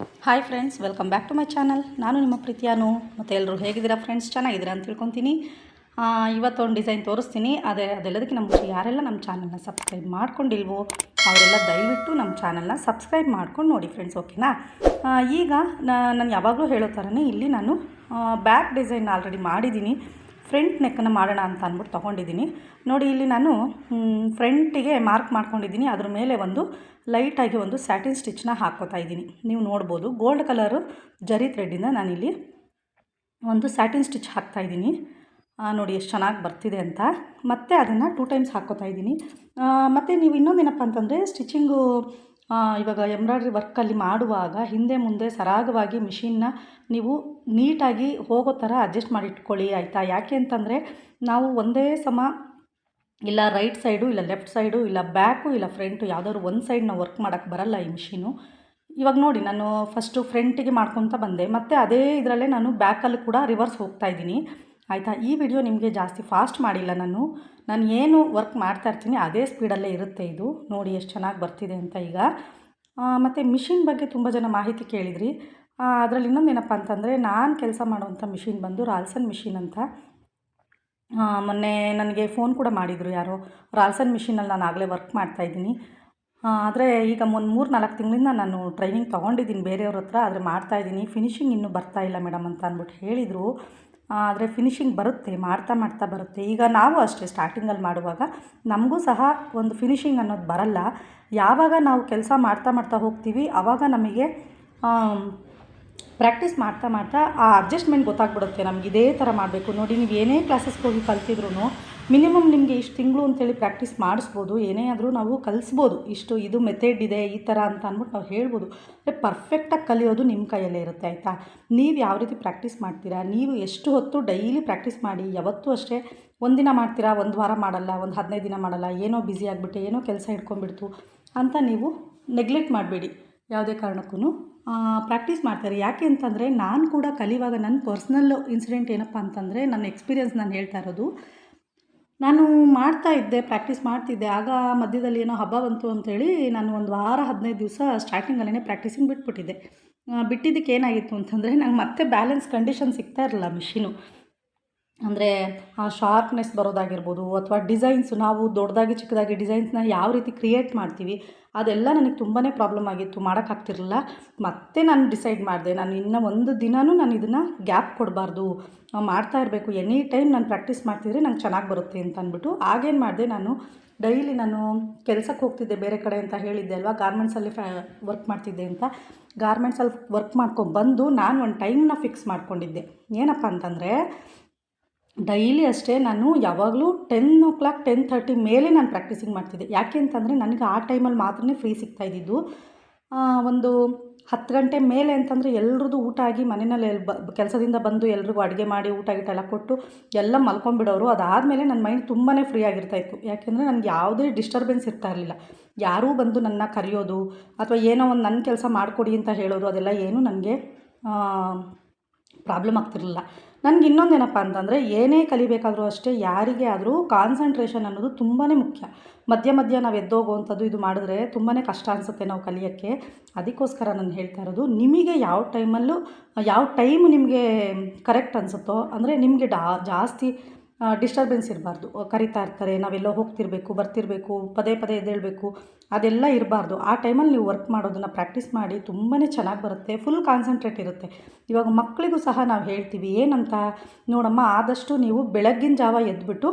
Hi friends welcome back to my channel ನಾನು ನಿಮ್ಮ ಪ್ರೀತಿಯಾನು. ಮತ್ತು ಎಲ್ಲರೂ ಹೇಗಿದ್ದೀರಾ ಫ್ರೆಂಡ್ಸ್ ಚೆನ್ನಾಗಿದ್ದೀರಾ ಅಂತ ತಿಳ್ಕೊತೀನಿ. ಇವತ್ತೊಂದು ಡಿಸೈನ್ ತೋರಿಸ್ತೀನಿ. ಅದೇ, ಅದೆಲ್ಲದಕ್ಕೆ ನಮ್ಮ ಯಾರೆಲ್ಲ ನಮ್ಮ ಚಾನಲ್ನ ಸಬ್ಸ್ಕ್ರೈಬ್ ಮಾಡ್ಕೊಂಡಿಲ್ವೋ, ಅವರೆಲ್ಲ ದಯವಿಟ್ಟು ನಮ್ಮ ಚಾನಲ್ನ ಸಬ್ಸ್ಕ್ರೈಬ್ ಮಾಡ್ಕೊಂಡು ನೋಡಿ ಫ್ರೆಂಡ್ಸ್ ಓಕೆನಾ ಈಗ ನಾನು ಯಾವಾಗಲೂ ಹೇಳೋ ಥರನೇ ಇಲ್ಲಿ ನಾನು ಬ್ಯಾಕ್ ಡಿಸೈನ್ ಆಲ್ರೆಡಿ ಮಾಡಿದ್ದೀನಿ. ಫ್ರಂಟ್ ನೆಕ್ಕನ್ನು ಮಾಡೋಣ ಅಂತ ಅಂದ್ಬಿಟ್ಟು ತೊಗೊಂಡಿದ್ದೀನಿ. ನೋಡಿ, ಇಲ್ಲಿ ನಾನು ಫ್ರಂಟಿಗೆ ಮಾರ್ಕ್ ಮಾಡ್ಕೊಂಡಿದ್ದೀನಿ. ಅದ್ರ ಮೇಲೆ ಒಂದು ಲೈಟಾಗಿ ಒಂದು ಸ್ಯಾಟಿನ್ ಸ್ಟಿಚ್ನ ಹಾಕೋತಾ ಇದ್ದೀನಿ. ನೀವು ನೋಡ್ಬೋದು, ಗೋಲ್ಡ್ ಕಲರು ಜರಿ ಥ್ರೆಡ್ಡಿಂದ ನಾನಿಲ್ಲಿ ಒಂದು ಸ್ಯಾಟಿನ್ ಸ್ಟಿಚ್ ಹಾಕ್ತಾ ಇದ್ದೀನಿ. ನೋಡಿ, ಎಷ್ಟು ಚೆನ್ನಾಗಿ ಬರ್ತಿದೆ ಅಂತ. ಮತ್ತೆ ಅದನ್ನು ಟೂ ಟೈಮ್ಸ್ ಹಾಕೋತಾ ಇದ್ದೀನಿ. ಮತ್ತು ನೀವು ಇನ್ನೊಂದೇನಪ್ಪ ಅಂತಂದರೆ, ಸ್ಟಿಚಿಂಗು ಇವಾಗ ಎಂಬ್ರಾಯ್ಡ್ರಿ ವರ್ಕಲ್ಲಿ ಮಾಡುವಾಗ ಹಿಂದೆ ಮುಂದೆ ಸರಾಗವಾಗಿ ಮಿಷಿನ್ನ ನೀವು ನೀಟಾಗಿ ಹೋಗೋ ಥರ ಅಡ್ಜಸ್ಟ್ ಮಾಡಿಟ್ಕೊಳ್ಳಿ ಆಯಿತಾ? ಯಾಕೆ ಅಂತಂದರೆ ನಾವು ಒಂದೇ ಸಮ ಇಲ್ಲ ರೈಟ್ ಸೈಡು ಇಲ್ಲ ಲೆಫ್ಟ್ ಸೈಡು ಇಲ್ಲ ಬ್ಯಾಕು ಇಲ್ಲ ಫ್ರಂಟು ಯಾವುದಾದ್ರು ಒಂದು ಸೈಡ್ ನಾವು ವರ್ಕ್ ಮಾಡೋಕ್ಕೆ ಬರಲ್ಲ ಈ ಮಿಷಿನು ಇವಾಗ ನೋಡಿ, ನಾನು ಫಸ್ಟು ಫ್ರಂಟಿಗೆ ಮಾಡ್ಕೊತ ಬಂದೆ. ಮತ್ತು ಅದೇ ಇದರಲ್ಲೇ ನಾನು ಬ್ಯಾಕಲ್ಲಿ ಕೂಡ ರಿವರ್ಸ್ ಹೋಗ್ತಾ ಇದ್ದೀನಿ. ಆಯಿತಾ? ಈ ವಿಡಿಯೋ ನಿಮಗೆ ಜಾಸ್ತಿ ಫಾಸ್ಟ್ ಮಾಡಿಲ್ಲ ನಾನು. ನಾನು ಏನು ವರ್ಕ್ ಮಾಡ್ತಾ ಇರ್ತೀನಿ, ಅದೇ ಸ್ಪೀಡಲ್ಲೇ ಇರುತ್ತೆ ಇದು. ನೋಡಿ ಎಷ್ಟು ಚೆನ್ನಾಗಿ ಬರ್ತಿದೆ ಅಂತ ಈಗ. ಮತ್ತು ಮಿಷಿನ್ ಬಗ್ಗೆ ತುಂಬ ಜನ ಮಾಹಿತಿ ಕೇಳಿದ್ರಿ. ಅದರಲ್ಲಿ ಇನ್ನೊಂದು ಏನಪ್ಪ ಅಂತಂದರೆ, ನಾನು ಕೆಲಸ ಮಾಡುವಂಥ ಮಿಷಿನ್ ಬಂದು ರಾಲ್ಸನ್ ಮಿಷಿನ್ ಅಂತ. ಮೊನ್ನೆ ನನಗೆ ಫೋನ್ ಕೂಡ ಮಾಡಿದರು ಯಾರೋ. ರಾಲ್ಸನ್ ಮಿಷಿನಲ್ಲಿ ನಾನು ಆಗಲೇ ವರ್ಕ್ ಮಾಡ್ತಾಯಿದ್ದೀನಿ ಆದರೆ ಈಗ ಒಂದು ಮೂರು ನಾಲ್ಕು ತಿಂಗಳಿಂದ ನಾನು ಟ್ರೈನಿಂಗ್ ತೊಗೊಂಡಿದ್ದೀನಿ, ಬೇರೆಯವ್ರ ಹತ್ರ. ಆದರೆ ಮಾಡ್ತಾಯಿದ್ದೀನಿ ಫಿನಿಶಿಂಗ್ ಇನ್ನೂ ಬರ್ತಾ ಇಲ್ಲ ಮೇಡಮ್ ಅಂತ ಅಂದ್ಬಿಟ್ಟು ಹೇಳಿದರು. ಆದರೆ ಫಿನಿಶಿಂಗ್ ಬರುತ್ತೆ, ಮಾಡ್ತಾ ಮಾಡ್ತಾ ಬರುತ್ತೆ. ಈಗ ನಾವು ಅಷ್ಟೇ ಸ್ಟಾರ್ಟಿಂಗಲ್ಲಿ ಮಾಡುವಾಗ ನಮಗೂ ಸಹ ಒಂದು ಫಿನಿಶಿಂಗ್ ಅನ್ನೋದು ಬರಲ್ಲ. ಯಾವಾಗ ನಾವು ಕೆಲಸ ಮಾಡ್ತಾ ಮಾಡ್ತಾ ಹೋಗ್ತೀವಿ ಆವಾಗ ನಮಗೆ ಪ್ರಾಕ್ಟೀಸ್ ಮಾಡ್ತಾ ಮಾಡ್ತಾ ಆ ಅಡ್ಜಸ್ಟ್ಮೆಂಟ್ ಗೊತ್ತಾಗ್ಬಿಡುತ್ತೆ. ನಮ್ಗೆ ಇದೇ ಥರ ಮಾಡಬೇಕು. ನೋಡಿ, ನೀವು ಏನೇ ಕ್ಲಾಸಸ್ಗೆ ಹೋಗಿ ಕಲ್ತಿದ್ರು ಮಿನಿಮಮ್ ನಿಮಗೆ ಇಷ್ಟು ತಿಂಗಳು ಅಂತೇಳಿ ಪ್ರಾಕ್ಟೀಸ್ ಮಾಡಿಸ್ಬೋದು, ಏನೇ ಆದರೂ ನಾವು ಕಲಿಸ್ಬೋದು. ಇಷ್ಟು ಇದು ಮೆಥಡ್ ಇದೆ, ಈ ಥರ ಅಂತ ಅಂದ್ಬಿಟ್ಟು ನಾವು ಹೇಳ್ಬೋದು. ಪರ್ಫೆಕ್ಟಾಗಿ ಕಲಿಯೋದು ನಿಮ್ಮ ಕೈಯಲ್ಲೇ ಇರುತ್ತೆ, ಆಯಿತಾ? ನೀವು ಯಾವ ರೀತಿ ಪ್ರಾಕ್ಟೀಸ್ ಮಾಡ್ತೀರಾ? ನೀವು ಎಷ್ಟು ಹೊತ್ತು ಡೈಲಿ ಪ್ರಾಕ್ಟೀಸ್ ಮಾಡಿ, ಯಾವತ್ತೂ ಅಷ್ಟೇ ಒಂದಿನ ಮಾಡ್ತೀರಾ, ಒಂದು ವಾರ ಮಾಡಲ್ಲ, ಒಂದು ಹದಿನೈದು ದಿನ ಮಾಡಲ್ಲ, ಏನೋ ಬ್ಯುಸಿ ಆಗಿಬಿಟ್ಟೆ, ಏನೋ ಕೆಲಸ ಹಿಡ್ಕೊಂಡ್ಬಿಡ್ತು ಅಂತ ನೀವು ನೆಗ್ಲೆಕ್ಟ್ ಮಾಡಬೇಡಿ. ಯಾವುದೇ ಕಾರಣಕ್ಕೂ ಪ್ರಾಕ್ಟೀಸ್ ಮಾಡ್ತಾರೆ. ಯಾಕೆ ಅಂತಂದರೆ ನಾನು ಕೂಡ ಕಲಿಯುವಾಗ ನನ್ನ ಪರ್ಸ್ನಲ್ ಇನ್ಸಿಡೆಂಟ್ ಏನಪ್ಪ ಅಂತಂದರೆ, ನನ್ನ ಎಕ್ಸ್ಪೀರಿಯನ್ಸ್ ನಾನು ಹೇಳ್ತಾ ಇರೋದು. ನಾನು ಮಾಡ್ತಾ ಇದ್ದೆ ಪ್ರಾಕ್ಟೀಸ್ ಮಾಡ್ತಿದ್ದೆ. ಆಗ ಮಧ್ಯದಲ್ಲಿ ಏನೋ ಹಬ್ಬ ಬಂತು ಅಂಥೇಳಿ ನಾನು ಒಂದು ವಾರ, ಹದಿನೈದು ದಿವಸ ಸ್ಟಾರ್ಟಿಂಗಲ್ಲೇ ಪ್ರಾಕ್ಟೀಸಿಂಗ್ ಬಿಟ್ಬಿಟ್ಟಿದ್ದೆ. ಬಿಟ್ಟಿದ್ದಕ್ಕೆ ಏನಾಗಿತ್ತು ಅಂತಂದರೆ ನಂಗೆ ಮತ್ತೆ ಬ್ಯಾಲೆನ್ಸ್ ಕಂಡೀಷನ್ ಸಿಗ್ತಾ ಇರಲಿಲ್ಲ ಮಿಷಿನು ಅಂದರೆ ಆ ಶಾರ್ಪ್ನೆಸ್ ಬರೋದಾಗಿರ್ಬೋದು ಅಥವಾ ಡಿಸೈನ್ಸ್ ನಾವು ದೊಡ್ಡದಾಗಿ ಚಿಕ್ಕದಾಗಿ ಡಿಸೈನ್ಸ್ನ ಯಾವ ರೀತಿ ಕ್ರಿಯೇಟ್ ಮಾಡ್ತೀವಿ, ಅದೆಲ್ಲ ನನಗೆ ತುಂಬಾ ಪ್ರಾಬ್ಲಮ್ ಆಗಿತ್ತು ಮಾಡೋಕ್ಕಾಗ್ತಿರಲಿಲ್ಲ ಮತ್ತೆ ನಾನು ಡಿಸೈಡ್ ಮಾಡಿದೆ, ನಾನು ಇನ್ನು ಒಂದು ದಿನವೂ ನಾನು ಇದನ್ನು ಗ್ಯಾಪ್ ಕೊಡಬಾರ್ದು ಮಾಡ್ತಾ ಇರಬೇಕು ಎನಿ ಟೈಮ್ ನಾನು ಪ್ರಾಕ್ಟೀಸ್ ಮಾಡ್ತಿದ್ರೆ ನಂಗೆ ಚೆನ್ನಾಗಿ ಬರುತ್ತೆ ಅಂತ ಅಂದ್ಬಿಟ್ಟು ಆಗೇನು ಮಾಡಿದೆ ನಾನು. ಡೈಲಿ ನಾನು ಕೆಲಸಕ್ಕೆ ಹೋಗ್ತಿದ್ದೆ, ಬೇರೆ ಕಡೆ ಅಂತ ಹೇಳಿದ್ದೆ ಅಲ್ವಾ ಗಾರ್ಮೆಂಟ್ಸಲ್ಲಿ ಫ್ಯಾ ವರ್ಕ್ ಮಾಡ್ತಿದ್ದೆ ಅಂತ. ಗಾರ್ಮೆಂಟ್ಸಲ್ಲಿ ವರ್ಕ್ ಮಾಡ್ಕೊಂಡು ಬಂದು ನಾನು ಒಂದು ಟೈಮ್ನ ಫಿಕ್ಸ್ ಮಾಡ್ಕೊಂಡಿದ್ದೆ. ಏನಪ್ಪ ಅಂತಂದರೆ ಡೈಲಿ ಅಷ್ಟೇ ನಾನು ಯಾವಾಗಲೂ ten o'clock, ten thirty ಮೇಲೆ ನಾನು ಪ್ರಾಕ್ಟೀಸಿಂಗ್ ಮಾಡ್ತಿದ್ದೆ. ಯಾಕೆ ಅಂತಂದರೆ ನನಗೆ ಆ ಟೈಮಲ್ಲಿ ಮಾತ್ರ ಫ್ರೀ ಸಿಗ್ತಾ ಇದ್ದಿದ್ದು. ಒಂದು ಹತ್ತು ಗಂಟೆ ಮೇಲೆ ಅಂತಂದರೆ ಎಲ್ರದ್ದು ಊಟ ಆಗಿ ಮನೆಯಲ್ಲಿ ಬ, ಕೆಲಸದಿಂದ ಬಂದು ಎಲ್ರಿಗೂ ಅಡುಗೆ ಮಾಡಿ ಊಟ ಗೀಟ ಎಲ್ಲ ಕೊಟ್ಟು ಎಲ್ಲ ಮಲ್ಕೊಂಡ್ಬಿಡೋರು. ಅದಾದಮೇಲೆ ನನ್ನ ಮೈಂಡ್ ತುಂಬಾ ಫ್ರೀ ಆಗಿರ್ತಾ ಇತ್ತು. ಯಾಕೆಂದರೆ ನನಗೆ ಯಾವುದೇ ಡಿಸ್ಟರ್ಬೆನ್ಸ್ ಇರ್ತಾ ಇರಲಿಲ್ಲ. ಯಾರೂ ಬಂದು ನನ್ನ ಕರೆಯೋದು ಅಥವಾ ಏನೋ ಒಂದು ನನ್ನ ಕೆಲಸ ಮಾಡಿಕೊಡಿ ಅಂತ ಹೇಳೋದು ಅದೆಲ್ಲ ಏನೂ ನನಗೆ ಪ್ರಾಬ್ಲಮ್ ಆಗ್ತಿರಲಿಲ್ಲ. ನನಗೆ ಇನ್ನೊಂದೇನಪ್ಪ ಅಂತಂದರೆ, ಏನೇ ಕಲಿಬೇಕಾದರೂ ಅಷ್ಟೇ ಯಾರಿಗೆ ಆದರೂ ಕಾನ್ಸಂಟ್ರೇಷನ್ ಅನ್ನೋದು ತುಂಬಾ ಮುಖ್ಯ. ಮಧ್ಯ ಮಧ್ಯ ನಾವು ಎದ್ದೋಗುವಂಥದ್ದು ಇದು ಮಾಡಿದ್ರೆ ತುಂಬಾ ಕಷ್ಟ ಅನಿಸುತ್ತೆ ನಾವು ಕಲಿಯೋಕ್ಕೆ. ಅದಕ್ಕೋಸ್ಕರ ನಾನು ಹೇಳ್ತಾ ಇರೋದು, ನಿಮಗೆ ಯಾವ ಟೈಮಲ್ಲೂ ಯಾವ ಟೈಮ್ ನಿಮಗೆ ಕರೆಕ್ಟ್ ಅನಿಸುತ್ತೋ, ಅಂದರೆ ನಿಮಗೆ ಡಾ, ಜಾಸ್ತಿ ಡಿಸ್ಟರ್ಬೆನ್ಸ್ ಇರಬಾರ್ದು. ಕರಿತಾ ಇರ್ತಾರೆ, ನಾವೆಲ್ಲೋ ಹೋಗ್ತಿರ್ಬೇಕು, ಬರ್ತಿರಬೇಕು, ಪದೇ ಪದೇ ಎದ್ದೇಳಬೇಕು, ಅದೆಲ್ಲ ಇರಬಾರ್ದು. ಆ ಟೈಮಲ್ಲಿ ನೀವು ವರ್ಕ್ ಮಾಡೋದನ್ನು ಪ್ರಾಕ್ಟೀಸ್ ಮಾಡಿ ತುಂಬಾ ಚೆನ್ನಾಗಿ ಬರುತ್ತೆ ಫುಲ್ ಕಾನ್ಸಂಟ್ರೇಟ್ ಇರುತ್ತೆ. ಇವಾಗ ಮಕ್ಕಳಿಗೂ ಸಹ ನಾವು ಹೇಳ್ತೀವಿ, ಏನಂತ? ನೋಡಮ್ಮ, ಆದಷ್ಟು ನೀವು ಬೆಳಗ್ಗಿನ ಜಾವ ಎದ್ದುಬಿಟ್ಟು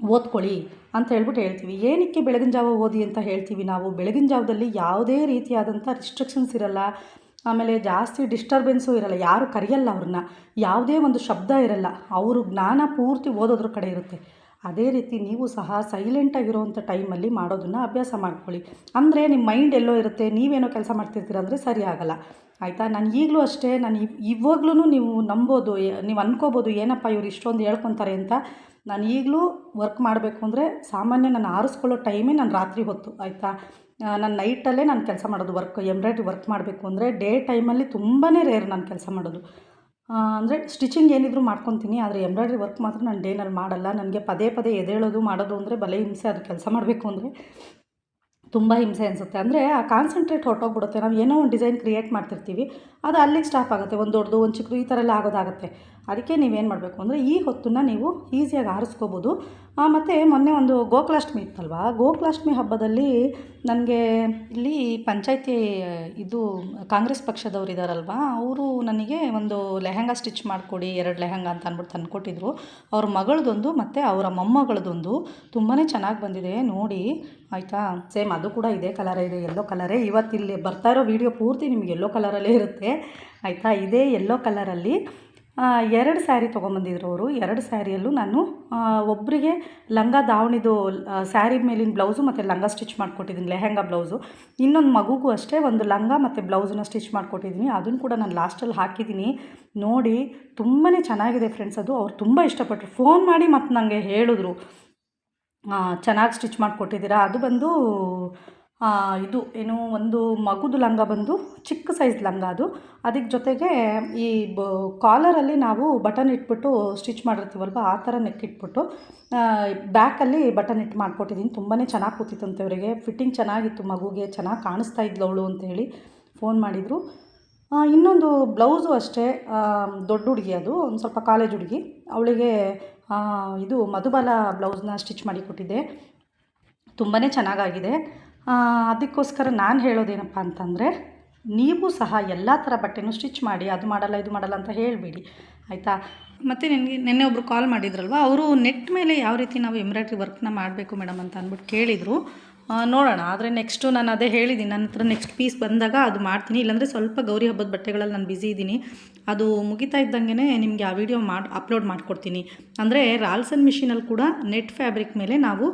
ಓದ್ಕೊಳ್ಳಿ ಅಂತ ಹೇಳ್ಬಿಟ್ಟು ಹೇಳ್ತೀವಿ. ಏನಕ್ಕೆ ಬೆಳಗಿನ ಜಾವ ಓದಿ ಅಂತ ಹೇಳ್ತೀವಿ ನಾವು? ಬೆಳಗಿನ ಜಾವದಲ್ಲಿ ಯಾವುದೇ ರೀತಿಯಾದಂಥ ರಿಸ್ಟ್ರಿಕ್ಷನ್ಸ್ ಇರಲ್ಲ. ಆಮೇಲೆ ಜಾಸ್ತಿ ಡಿಸ್ಟರ್ಬೆನ್ಸು ಇರಲ್ಲ, ಯಾರು ಕರೆಯಲ್ಲ ಅವ್ರನ್ನ, ಯಾವುದೇ ಒಂದು ಶಬ್ದ ಇರಲ್ಲ, ಅವರು ಜ್ಞಾನ ಪೂರ್ತಿ ಓದೋದ್ರ ಕಡೆ ಇರುತ್ತೆ. ಅದೇ ರೀತಿ ನೀವು ಸಹ ಸೈಲೆಂಟಾಗಿರೋವಂಥ ಟೈಮಲ್ಲಿ ಮಾಡೋದನ್ನು ಅಭ್ಯಾಸ ಮಾಡ್ಕೊಳ್ಳಿ. ಅಂದರೆ ನಿಮ್ಮ ಮೈಂಡ್ ಎಲ್ಲೋ ಇರುತ್ತೆ, ನೀವೇನೋ ಕೆಲಸ ಮಾಡ್ತಿರ್ತೀರ ಅಂದರೆ ಸರಿ ಆಗಲ್ಲ. ಆಯಿತಾ? ನಾನು ಈಗಲೂ ಅಷ್ಟೇ, ನಾನು ಇವಾಗ್ಲೂ ನೀವು ನಂಬೋದು ನೀವು ಅನ್ಕೋಬೋದು, ಏನಪ್ಪ ಇವ್ರು ಇಷ್ಟೊಂದು ಹೇಳ್ಕೊತಾರೆ ಅಂತ. ನಾನು ಈಗಲೂ ವರ್ಕ್ ಮಾಡಬೇಕು ಅಂದರೆ ಸಾಮಾನ್ಯ ನಾನು ಆರಿಸ್ಕೊಳ್ಳೋ ಟೈಮೇ ನಾನು ರಾತ್ರಿ ಹೊತ್ತು, ಆಯಿತಾ? ನಾನು ನೈಟಲ್ಲೇ ನಾನು ಕೆಲಸ ಮಾಡೋದು ವರ್ಕ್ ಎಂಬ್ರಾಯ್ಡ್ರಿ ವರ್ಕ್ ಮಾಡಬೇಕು ಅಂದರೆ ಡೇ ಟೈಮಲ್ಲಿ ತುಂಬಾ ರೇರ್ ನಾನು ಕೆಲಸ ಮಾಡೋದು. ಅಂದರೆ ಸ್ಟಿಚಿಂಗ್ ಏನಿದ್ರು ಮಾಡ್ಕೊತೀನಿ, ಆದರೆ ಎಂಬ್ರಾಯ್ಡ್ರಿ ವರ್ಕ್ ಮಾತ್ರ ನಾನು ಡೇನಲ್ಲಿ ಮಾಡಲ್ಲ. ನನಗೆ ಪದೇ ಪದೇ ಎದೇಳೋದು ಮಾಡೋದು ಅಂದರೆ ಬಲೆ ಹಿಂಸೆ ಅದು ಕೆಲಸ ಮಾಡಬೇಕು ಅಂದರೆ ತುಂಬ ಹಿಂಸೆ ಅನಿಸುತ್ತೆ. ಅಂದರೆ ಆ ಕಾನ್ಸಂಟ್ರೇಟ್ ಹೊರಟೋಗ್ಬಿಡುತ್ತೆ. ನಾವು ಏನೋ ಒಂದು ಡಿಸೈನ್ ಕ್ರಿಯೇಟ್ ಮಾಡ್ತಿರ್ತೀವಿ, ಅದು ಅಲ್ಲಿಗೆ ಸ್ಟಾಪ್ ಆಗುತ್ತೆ. ಒಂದು ದೊಡ್ಡದು, ಒಂದು ಚಿಕ್ಕದು ಈ ಥರ ಎಲ್ಲ ಆಗೋದಾಗುತ್ತೆ. ಅದಕ್ಕೆ ನೀವೇನು ಮಾಡಬೇಕು ಅಂದರೆ ಈ ಹೊತ್ತನ್ನು ನೀವು ಈಸಿಯಾಗಿ ಆರಿಸ್ಕೋಬೋದು. ಮತ್ತು ಮೊನ್ನೆ ಒಂದು ಗೋಕುಲಾಷ್ಟಮಿ ಇತ್ತಲ್ವಾ? ಗೋಕುಲಾಷ್ಟಮಿ ಹಬ್ಬದಲ್ಲಿ ನನಗೆ ಇಲ್ಲಿ ಪಂಚಾಯತಿ, ಇದು ಕಾಂಗ್ರೆಸ್ ಪಕ್ಷದವ್ರು ಇದ್ದಾರಲ್ವ ಅವರು ನನಗೆ ಒಂದು ಲೆಹಂಗಾ ಸ್ಟಿಚ್ ಮಾಡಿಕೊಡಿ, ಎರಡು ಲೆಹಂಗಾ ಅಂತ ಅಂದ್ಬಿಟ್ಟು ತಂದುಕೊಟ್ಟಿದ್ರು ಅವ್ರ ಮಗಳದೊಂದು ಮತ್ತು ಅವರ ಮೊಮ್ಮಗಳದೊಂದು ತುಂಬಾ ಚೆನ್ನಾಗಿ ಬಂದಿದೆ, ನೋಡಿ. ಆಯಿತಾ? ಸೇಮ್ ಅದು ಕೂಡ ಇದೇ ಕಲರೇ ಇದೆ, ಎಲ್ಲೋ ಕಲರೇ. ಇವತ್ತಿಲ್ಲಿ ಬರ್ತಾ ಇರೋ ವೀಡಿಯೋ ಪೂರ್ತಿ ನಿಮ್ಗೆ ಎಲ್ಲೋ ಕಲರಲ್ಲೇ ಇರುತ್ತೆ. ಆಯಿತಾ? ಇದೇ ಎಲ್ಲೋ ಕಲರಲ್ಲಿ. ಎರಡು ಸ್ಯಾರಿ ತೊಗೊಂಬಂದಿದ್ರು ಅವರು ಎರಡು ಸ್ಯಾರಿಯಲ್ಲೂ ನಾನು ಒಬ್ಬರಿಗೆ ಲಂಗ ದಾವಣಿದು ಸ್ಯಾರಿ ಮೇಲಿನ ಬ್ಲೌಸು ಮತ್ತು ಲಂಗ ಸ್ಟಿಚ್ ಮಾಡಿಕೊಟ್ಟಿದ್ದೀನಿ, ಲೆಹೆಂಗಾ ಬ್ಲೌಸು. ಇನ್ನೊಂದು ಮಗುಗೂ ಅಷ್ಟೇ ಒಂದು ಲಂಗ ಮತ್ತು ಬ್ಲೌಸನ್ನ ಸ್ಟಿಚ್ ಮಾಡಿಕೊಟ್ಟಿದ್ದೀನಿ. ಅದನ್ನು ಕೂಡ ನಾನು ಲಾಸ್ಟಲ್ಲಿ ಹಾಕಿದ್ದೀನಿ. ನೋಡಿ ತುಂಬಾ ಚೆನ್ನಾಗಿದೆ ಫ್ರೆಂಡ್ಸ್ ಅದು. ಅವ್ರು ತುಂಬ ಇಷ್ಟಪಟ್ಟರು ಫೋನ್ ಮಾಡಿ ಮತ್ತು ನನಗೆ ಹೇಳಿದ್ರು. ಚೆನ್ನಾಗಿ ಸ್ಟಿಚ್ ಮಾಡಿಕೊಟ್ಟಿದ್ದೀರಾ. ಅದು ಬಂದು ಇದು ಏನು ಒಂದು ಮಗುದು ಲಂಗ ಬಂದು ಚಿಕ್ಕ ಸೈಜ್ ಲಂಗ ಅದು. ಅದಕ್ಕೆ ಜೊತೆಗೆ ಈ ಬ, ಕಾಲರಲ್ಲಿ ನಾವು ಬಟನ್ ಇಟ್ಬಿಟ್ಟು ಸ್ಟಿಚ್ ಮಾಡಿರ್ತೀವಲ್ವ, ಆ ಥರ ನೆಕ್ ಇಟ್ಬಿಟ್ಟು ಬ್ಯಾಕಲ್ಲಿ ಬಟನ್ ಇಟ್ಟು ಮಾಡಿಕೊಟ್ಟಿದ್ದೀನಿ ತುಂಬಾ ಚೆನ್ನಾಗಿ ಕೂತಿತ್ತಂತೆ ಅವರಿಗೆ. ಫಿಟ್ಟಿಂಗ್ ಚೆನ್ನಾಗಿತ್ತು ಮಗುಗೆ, ಚೆನ್ನಾಗಿ ಕಾಣಿಸ್ತಾ ಇದ್ಲು ಅವಳು ಅಂತೇಳಿ ಫೋನ್ ಮಾಡಿದರು. ಇನ್ನೊಂದು ಬ್ಲೌಸು ಅಷ್ಟೇ ದೊಡ್ಡ ಹುಡುಗಿ ಅದು, ಒಂದು ಸ್ವಲ್ಪ ಕಾಲೇಜ್ ಹುಡುಗಿ. ಅವಳಿಗೆ ಇದು ಮಧುಬಾಲ ಬ್ಲೌಸ್ನ ಸ್ಟಿಚ್ ಮಾಡಿ ಕೊಟ್ಟಿದ್ದೆ. ತುಂಬಾ ಚೆನ್ನಾಗಾಗಿದೆ. ಅದಕ್ಕೋಸ್ಕರ ನಾನು ಹೇಳೋದೇನಪ್ಪ ಅಂತಂದರೆ, ನೀವು ಸಹ ಎಲ್ಲ ಥರ ಬಟ್ಟೆನೂ ಸ್ಟಿಚ್ ಮಾಡಿ, ಅದು ಮಾಡಲ್ಲ, ಇದು ಮಾಡಲ್ಲ ಅಂತ ಹೇಳಿಬಿಡಿ, ಆಯಿತಾ? ಮತ್ತು ನನಗೆ, ನಿನ್ನೆ ಒಬ್ಬರು ಕಾಲ್ ಮಾಡಿದ್ರಲ್ವ? ಅವರು ನೆಟ್ ಮೇಲೆ ಯಾವ ರೀತಿ ನಾವು ಎಂಬ್ರಾಯ್ಡ್ರಿ ವರ್ಕ್ನ ಮಾಡಬೇಕು ಮೇಡಮ್ ಅಂತ ಅಂದ್ಬಿಟ್ಟು ಕೇಳಿದರು. ನೋಡೋಣ. ಆದರೆ ನೆಕ್ಸ್ಟು ನಾನು ಅದೇ ಹೇಳಿದ್ದೀನಿ ನನ್ನ ಹತ್ರ ನೆಕ್ಸ್ಟ್ ಪೀಸ್ ಬಂದಾಗ ಅದು ಮಾಡ್ತೀನಿ. ಇಲ್ಲಾಂದರೆ ಸ್ವಲ್ಪ ಗೌರಿ ಹಬ್ಬದ ಬಟ್ಟೆಗಳಲ್ಲಿ ನಾನು ಬ್ಯುಸಿ ಇದ್ದೀನಿ ಅದು ಮುಗಿತಾ ಇದ್ದಂಗೆ ನಿಮಗೆ ಆ ವಿಡಿಯೋ ಮಾಡಿ ಅಪ್ಲೋಡ್ ಮಾಡಿಕೊಡ್ತೀನಿ. ಅಂದರೆ ರಾಲ್ಸನ್ ಮಿಷಿನಲ್ಲಿ ಕೂಡ ನೆಟ್ ಫ್ಯಾಬ್ರಿಕ್ ಮೇಲೆ ನಾವು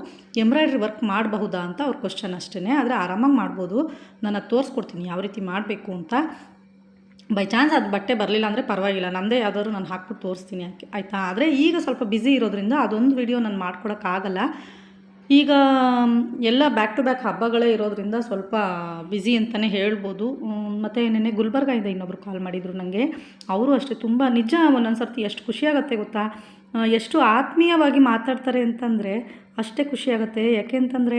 ಎಂಬ್ರಾಯ್ಡ್ರಿ ವರ್ಕ್ ಮಾಡಬಹುದಾ ಅಂತ ಅವ್ರ ಕ್ವಶನ್ ಅಷ್ಟೇ ಆದರೆ ಆರಾಮಾಗಿ ಮಾಡ್ಬೋದು. ನಾನು ಅದು ತೋರಿಸ್ಕೊಡ್ತೀನಿ. ಯಾವ ರೀತಿ ಮಾಡಬೇಕು ಅಂತ. ಬೈ ಚಾನ್ಸ್ ಅದು ಬಟ್ಟೆ ಬರಲಿಲ್ಲ ಅಂದರೆ ಪರವಾಗಿಲ್ಲ. ನಮ್ಮದೇ ಯಾವ್ದಾದ್ರು ನಾನು ಹಾಕ್ಬಿಟ್ಟು ತೋರಿಸ್ತೀನಿ. ಯಾಕೆ ಆಯಿತಾ? ಆದರೆ ಈಗ ಸ್ವಲ್ಪ ಬ್ಯುಸಿ ಇರೋದ್ರಿಂದ ಅದೊಂದು ವಿಡಿಯೋ ನಾನು ಮಾಡ್ಕೊಡೋಕ್ಕಾಗಲ್ಲ ಈಗ ಎಲ್ಲ ಬ್ಯಾಕ್ ಟು ಬ್ಯಾಕ್ ಹಬ್ಬಗಳೇ ಇರೋದ್ರಿಂದ ಸ್ವಲ್ಪ ಬ್ಯುಸಿ ಅಂತಲೇ ಹೇಳ್ಬೋದು. ಮತ್ತು ನೆನ್ನೆ ಗುಲ್ಬರ್ಗಾಯಿಂದ ಇನ್ನೊಬ್ರು ಕಾಲ್ ಮಾಡಿದರು ನನಗೆ ಅವರು ಅಷ್ಟೇ ತುಂಬ ನಿಜ ಒಂದೊಂದು ಸರ್ತಿ ಎಷ್ಟು ಖುಷಿಯಾಗತ್ತೆ ಗೊತ್ತಾ? ಎಷ್ಟು ಆತ್ಮೀಯವಾಗಿ ಮಾತಾಡ್ತಾರೆ ಅಂತಂದರೆ ಅಷ್ಟೇ ಖುಷಿಯಾಗತ್ತೆ ಯಾಕೆ ಅಂತಂದರೆ,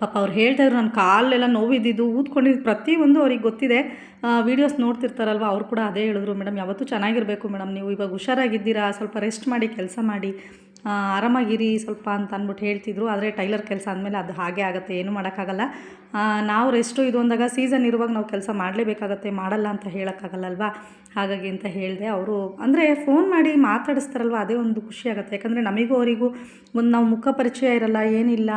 ಪಾಪ ಅವ್ರು ಹೇಳ್ತಾ ಇದ್ರು ನನ್ನ ಕಾಲೆಲ್ಲ ನೋವಿದ್ದಿದ್ದು, ಊದ್ಕೊಂಡಿದ್ದು ಪ್ರತಿಯೊಂದು ಅವ್ರಿಗೆ ಗೊತ್ತಿದೆ. ವೀಡಿಯೋಸ್ ನೋಡ್ತಿರ್ತಾರಲ್ವ? ಅವ್ರು ಕೂಡ ಅದೇ ಹೇಳಿದ್ರು, ಮೇಡಮ್, ಯಾವತ್ತೂ ಚೆನ್ನಾಗಿರಬೇಕು ಮೇಡಮ್. ನೀವು ಇವಾಗ ಹುಷಾರಾಗಿದ್ದೀರಾ? ಸ್ವಲ್ಪ ರೆಸ್ಟ್ ಮಾಡಿ, ಕೆಲಸ ಮಾಡಿ. ಆರಾಮಾಗಿರಿ ಸ್ವಲ್ಪ ಅಂತ ಅಂದ್ಬಿಟ್ಟು ಹೇಳ್ತಿದ್ರು. ಆದರೆ ಟೈಲರ್ ಕೆಲಸ ಅಂದಮೇಲೆ ಅದು ಹಾಗೆ ಆಗುತ್ತೆ, ಏನು ಮಾಡೋಕ್ಕಾಗಲ್ಲ. ನಾವು ರೆಸ್ಟು ಇದು ಅಂದಾಗ ಸೀಸನ್ ಇರುವಾಗ ನಾವು ಕೆಲಸ ಮಾಡಲೇಬೇಕಾಗತ್ತೆ, ಮಾಡಲ್ಲ ಅಂತ ಹೇಳೋಕ್ಕಾಗಲ್ಲಲ್ವಾ? ಹಾಗಾಗಿ ಅಂತ ಹೇಳಿದೆ ಅವರು. ಅಂದರೆ ಫೋನ್ ಮಾಡಿ ಮಾತಾಡಿಸ್ತಾರಲ್ವ, ಅದೇ ಒಂದು ಖುಷಿ ಆಗುತ್ತೆ. ಯಾಕಂದರೆ ನಮಗೂ ಅವರಿಗೂ ಒಂದು ನಾವು ಮುಖ ಪರಿಚಯ ಇರಲ್ಲ, ಏನಿಲ್ಲ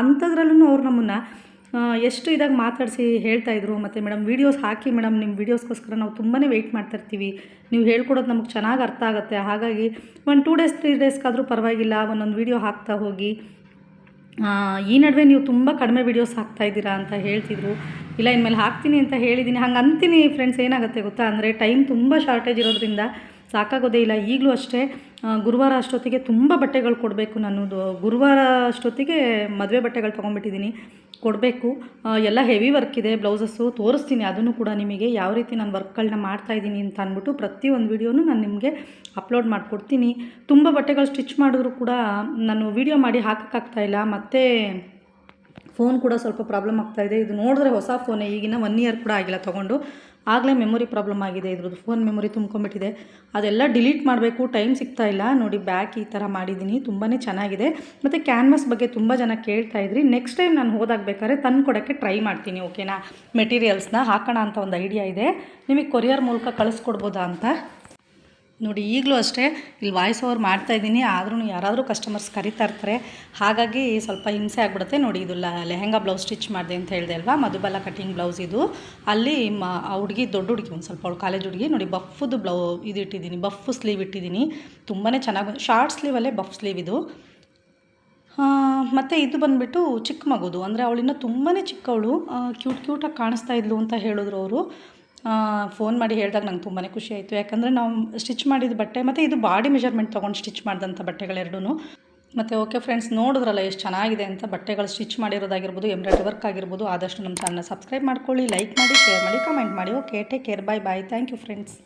ಅಂಥದ್ರಲ್ಲೂ ಅವ್ರು ನಮ್ಮನ್ನು ಎಷ್ಟು ಇದಾಗಿ ಮಾತಾಡಿಸಿ ಹೇಳ್ತಾಯಿದ್ರು ಮತ್ತು ಮೇಡಮ್ ವೀಡಿಯೋಸ್ ಹಾಕಿ ಮೇಡಮ್ ನಿಮ್ಮ ವೀಡಿಯೋಸ್ಗೋಸ್ಕರ ನಾವು ತುಂಬಾ ವೆಯ್ಟ್ ಮಾಡ್ತಾಯಿರ್ತೀವಿ ನೀವು ಹೇಳ್ಕೊಡೋದು ನಮಗೆ ಚೆನ್ನಾಗಿ ಅರ್ಥ ಆಗುತ್ತೆ. ಹಾಗಾಗಿ ಒಂದು ಟೂ ಡೇಸ್ ತ್ರೀ ಡೇಸ್ಗಾದರೂ ಪರವಾಗಿಲ್ಲ, ಒಂದೊಂದು ವೀಡಿಯೋ ಹಾಕ್ತಾ ಹೋಗಿ. ಈ ನಡುವೆ ನೀವು ತುಂಬ ಕಡಿಮೆ ವೀಡಿಯೋಸ್ ಹಾಕ್ತಾಯಿದ್ದೀರಾ ಅಂತ ಹೇಳ್ತಿದ್ರು. ಇಲ್ಲ, ಇನ್ಮೇಲೆ ಹಾಕ್ತೀನಿ ಅಂತ ಹೇಳಿದ್ದೀನಿ ಹಂಗೆ ಅಂತೀನಿ ಫ್ರೆಂಡ್ಸ್ ಏನಾಗುತ್ತೆ ಗೊತ್ತಾ? ಅಂದರೆ ಟೈಮ್ ತುಂಬ ಶಾರ್ಟೇಜ್ ಇರೋದ್ರಿಂದ ಸಾಕಾಗೋದೇ ಇಲ್ಲ. ಈಗಲೂ ಅಷ್ಟೇ ಗುರುವಾರ ಅಷ್ಟೊತ್ತಿಗೆ ತುಂಬ ಬಟ್ಟೆಗಳು ಕೊಡಬೇಕು. ನಾನು ಗುರುವಾರ ಅಷ್ಟೊತ್ತಿಗೆ ಮದುವೆ ಬಟ್ಟೆಗಳು ತೊಗೊಂಡ್ಬಿಟ್ಟಿದ್ದೀನಿ. ಕೊಡಬೇಕು. ಎಲ್ಲ ಹೆವಿ ವರ್ಕ್ ಇದೆ, ಬ್ಲೌಸಸ್ಸು ತೋರಿಸ್ತೀನಿ. ಅದನ್ನು ಕೂಡ ನಿಮಗೆ ಯಾವ ರೀತಿ ನಾನು ವರ್ಕ್ಗಳನ್ನ ಮಾಡ್ತಾಯಿದ್ದೀನಿ ಅಂತ ಅಂದ್ಬಿಟ್ಟು ಪ್ರತಿಯೊಂದು ವೀಡಿಯೋನು ನಾನು ನಿಮಗೆ ಅಪ್ಲೋಡ್ ಮಾಡಿಕೊಡ್ತೀನಿ. ತುಂಬ ಬಟ್ಟೆಗಳು ಸ್ಟಿಚ್ ಮಾಡಿದ್ರು ಕೂಡ ನಾನು ವೀಡಿಯೋ ಮಾಡಿ ಹಾಕೋಕ್ಕಾಗ್ತಾಯಿಲ್ಲ ಮತ್ತು ಫೋನ್ ಕೂಡ ಸ್ವಲ್ಪ ಪ್ರಾಬ್ಲಮ್ ಆಗ್ತಾಯಿದೆ ಇದು. ನೋಡಿದ್ರೆ ಹೊಸ ಫೋನೇ ಈಗಿನ ಒನ್ ಇಯರ್ ಕೂಡ ಆಗಿಲ್ಲ ತೊಗೊಂಡು. ಆಗಲೇ ಮೆಮೊರಿ ಪ್ರಾಬ್ಲಮ್ ಆಗಿದೆ, ಇದ್ರದ್ದು ಫೋನ್ ಮೆಮೊರಿ ತುಂಬ್ಕೊಂಬಿಟ್ಟಿದೆ ಅದೆಲ್ಲ ಡಿಲೀಟ್ ಮಾಡಬೇಕು ಟೈಮ್ ಸಿಗ್ತಾ ಇಲ್ಲ. ನೋಡಿ ಬ್ಯಾಕ್ ಈ ಥರ ಮಾಡಿದ್ದೀನಿ. ತುಂಬಾ ಚೆನ್ನಾಗಿದೆ. ಮತ್ತು ಕ್ಯಾನ್ವಾಸ್ ಬಗ್ಗೆ ತುಂಬ ಜನ ಕೇಳ್ತಾ ಇದ್ರಿ. ನೆಕ್ಸ್ಟ್ ಟೈಮ್ ನಾನು ಹೋದಾಗ ಬೇಕಾದ್ರೆ ತಂದು ಕೊಡೋಕ್ಕೆ ಟ್ರೈ ಮಾಡ್ತೀನಿ ಓಕೆನಾ ಮೆಟೀರಿಯಲ್ಸ್ನ ಹಾಕೋಣ ಅಂತ ಒಂದು ಐಡಿಯಾ ಇದೆ. ನಿಮಗೆ ಕೊರಿಯರ್ ಮೂಲಕ ಕಳಿಸ್ಕೊಡ್ಬೋದಾ ಅಂತ? ನೋಡಿ, ಈಗಲೂ ಅಷ್ಟೇ ಇಲ್ಲಿ ವಾಯ್ಸ್ ಓವರ್ ಮಾಡ್ತಾಯಿದ್ದೀನಿ ಆದ್ರೂ ಯಾರಾದರೂ ಕಸ್ಟಮರ್ಸ್ ಕರಿತಾ ಇರ್ತಾರೆ. ಹಾಗಾಗಿ ಸ್ವಲ್ಪ ಹಿಂಸೆ ಆಗಿಬಿಡುತ್ತೆ. ನೋಡಿ, ಇದು ಲೆಹೆಂಗಾ ಬ್ಲೌಸ್ ಸ್ಟಿಚ್ ಮಾಡಿದೆ ಅಂತ ಹೇಳಿದೆ ಅಲ್ವಾ? ಮಧುಬಲ ಕಟಿಂಗ್ ಬ್ಲೌಸ್ ಇದು. ಅಲ್ಲಿ ಆ ಹುಡುಗಿ, ದೊಡ್ಡ ಹುಡುಗಿ, ಒಂದು ಸ್ವಲ್ಪ ಅವಳು ಕಾಲೇಜ್ ಹುಡುಗಿ, ನೋಡಿ ಬಫ್ದು ಬ್ಲೌ ಇದು ಇಟ್ಟಿದ್ದೀನಿ. ಬಫ್ ಸ್ಲೀವ್ ಇಟ್ಟಿದ್ದೀನಿ. ತುಂಬಾ ಚೆನ್ನಾಗಿ ಶಾರ್ಟ್ ಸ್ಲೀವಲ್ಲೇ ಬಫ್ ಸ್ಲೀವ್ ಇದು. ಮತ್ತು ಇದು ಬಂದುಬಿಟ್ಟು ಚಿಕ್ಕ ಮಗುದು. ಅಂದರೆ ಅವಳಿನ್ನ ತುಂಬಾ ಚಿಕ್ಕವಳು ಕ್ಯೂಟ್ ಕ್ಯೂಟಾಗಿ ಕಾಣಿಸ್ತಾ ಇದ್ಲು ಅಂತ ಹೇಳಿದ್ರು ಅವರು. ಫೋನ್ ಮಾಡಿ ಹೇಳಿದಾಗ ನಂಗೆ ತುಂಬಾ ಖುಷಿ ಆಯಿತು. ಯಾಕಂದರೆ ನಾವು ಸ್ಟಿಚ್ ಮಾಡಿದ ಬಟ್ಟೆ ಮತ್ತು ಇದು ಬಾಡಿ ಮೆಜರ್ಮೆಂಟ್ ತೊಗೊಂಡು ಸ್ಟಿಚ್ ಮಾಡಿದಂಥ ಬಟ್ಟೆಗಳೆರಡೂ ಮತ್ತು ಓಕೆ ಫ್ರೆಂಡ್ಸ್ ನೋಡಿದ್ರಲ್ಲ ಎಷ್ಟು ಚೆನ್ನಾಗಿದೆ ಅಂತ ಬಟ್ಟೆಗಳು ಸ್ಟಿಚ್ ಮಾಡಿರೋದಾಗಿರ್ಬೋದು ಎಂಬ್ರಾಯ್ಡ್ರಿ ವರ್ಕ್ ಆಗಿರ್ಬೋದು, ಆದಷ್ಟು ನಮ್ಮ ಚಾನಲ್ನ ಸಬ್ಸ್ಕ್ರೈಬ್ ಮಾಡ್ಕೊಳ್ಳಿ ಲೈಕ್ ಮಾಡಿ ಶೇರ್ ಮಾಡಿ ಕಮೆಂಟ್ ಮಾಡಿ. Okay take care bye bye thank you friends